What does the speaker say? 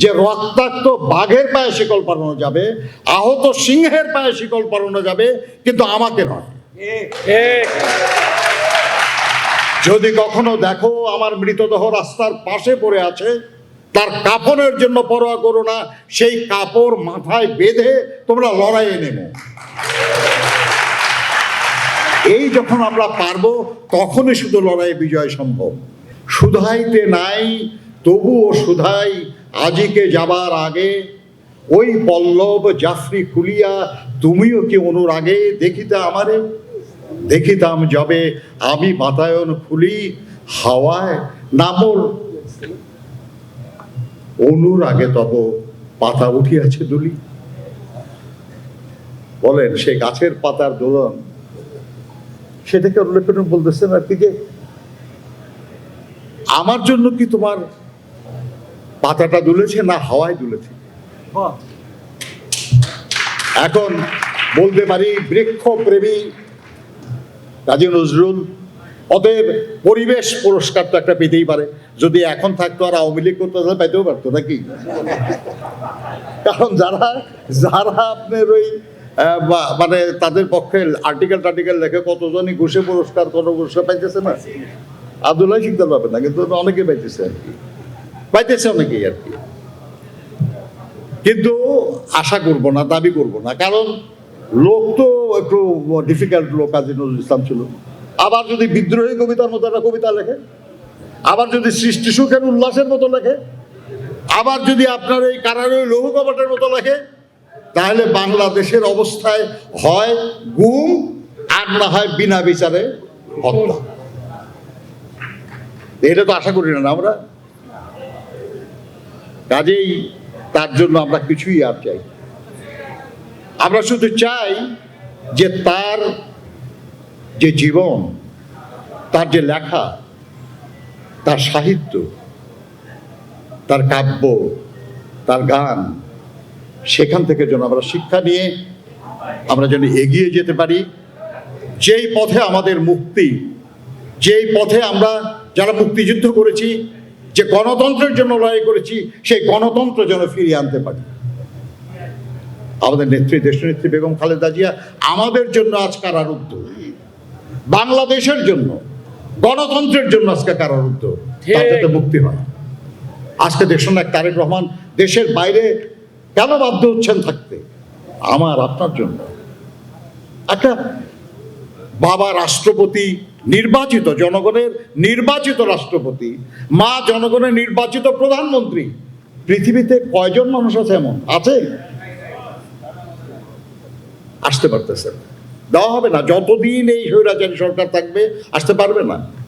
যে রক্তাক্ত বাঘের পায়ে শিকল পরানো যাবে, আহত সিংহের পায়ে শিকল পরানো যাবে, কিন্তু আমাকে নয়। যদি কখনো দেখো আমার মৃতদেহ রাস্তার পাশে পড়ে আছে, তার কাপড়ের জন্য পরোয়া করো না, সেই কাপড় মাথায় বেঁধে তোমরা লড়াইয়ে নেমো। এই যখন আমরা পারব, তখনই শুধু লড়াই বিজয় সম্ভব। সুধাইতে নাই, তবুও সুধাই আজিকে যাবার আগে ওই পল্লব জাফরি খুলিয়া তুমিও কি অনুরাগে দেখিতে আমারে? দেখিতাম যবে আমি বাতায়ন খুলি হাওয়ায় নামর। অনুরাগে তব পাতা উঠিয়াছে দুলি। বলেন, সে গাছের পাতার দোলন, সেটাকে উল্লেখ বলতেছেন আর কি যে, আমার জন্য কি তোমার পাতাটা দুলেছে না হাওয়ায় দুলেছে। এখন বলতে পারি বৃক্ষ প্রেমী কাজী নজরুল অতএব পরিবেশ পুরস্কার তো একটা পেতেই পারে। যদি এখন থাকতো আর আওয়ামী লীগ করতো তাহলে পেতেও পারতো নাকি? কারণ যারা যারা আপনার ওই মানে তাদের পক্ষে আর্টিকেল টার্টিকেল লেখে কতজনই ঘুষে পুরস্কার কত পুরস্কার পাইতেছে না? আবদুল্লাহ শিকদার পাবে না কিন্তু অনেকে পাইতেছে আর কি। পাইতেছে অনেকেই আর কি। কিন্তু আশা করব না, দাবি করব না। কারণ লোক তো একটু ডিফিকাল্ট লোক, কাজী নজরুল ইসলাম ছিল। আবার যদি বিদ্রোহী কবিতার মতো একটা কবিতা লেখে, আবার যদি সৃষ্টি সুখের উল্লাসের মতো লেখে, আবার যদি আপনার এই কারারই লৌহ কপাটের মতো লেখে, তাহলে বাংলাদেশের অবস্থায় হয় গুম আর না হয় বিনা বিচারে হত্যা। এটা তো আশা করি না আমরা? কাজেই তার জন্য আমরা কিছুই আর চাই আমরা শুধু চাই যে তার যে জীবন, তার যে লেখা, তার সাহিত্য, তার কাব্য, তার গান, সেখান থেকে যেন আমরা শিক্ষা নিয়ে আমরা যেন এগিয়ে যেতে পারি। যেই পথে আমাদের মুক্তি, যেই পথে আমরা যারা মুক্তিযুদ্ধ করেছি যে গণতন্ত্রের জন্য লড়াই করেছি সেই গণতন্ত্র যেন ফিরিয়ে আনতে পারি। আমাদের নেত্রী দেশনেত্রী বেগম খালেদা জিয়া আমাদের জন্য আজ কারারুদ্ধ বাংলাদেশের জন্য গণতন্ত্রের জন্য আজকে কারারুদ্ধ তার যাতে মুক্তি হয়। আজকে দেশ দেশনায়ক তারেক রহমান দেশের বাইরে কেন বাধ্য হচ্ছেন থাকতে? আমার আপনার জন্য। একটা বাবা রাষ্ট্রপতি নির্বাচিত জনগণের নির্বাচিত রাষ্ট্রপতি, মা জনগণের নির্বাচিত প্রধানমন্ত্রী। পৃথিবীতে কয়জন মানুষ আছে এমন? আছে? আসতে পারতেছে দেওয়া হবে না। যতদিন এই স্বৈরাচারী সরকার থাকবে, আসতে পারবে না।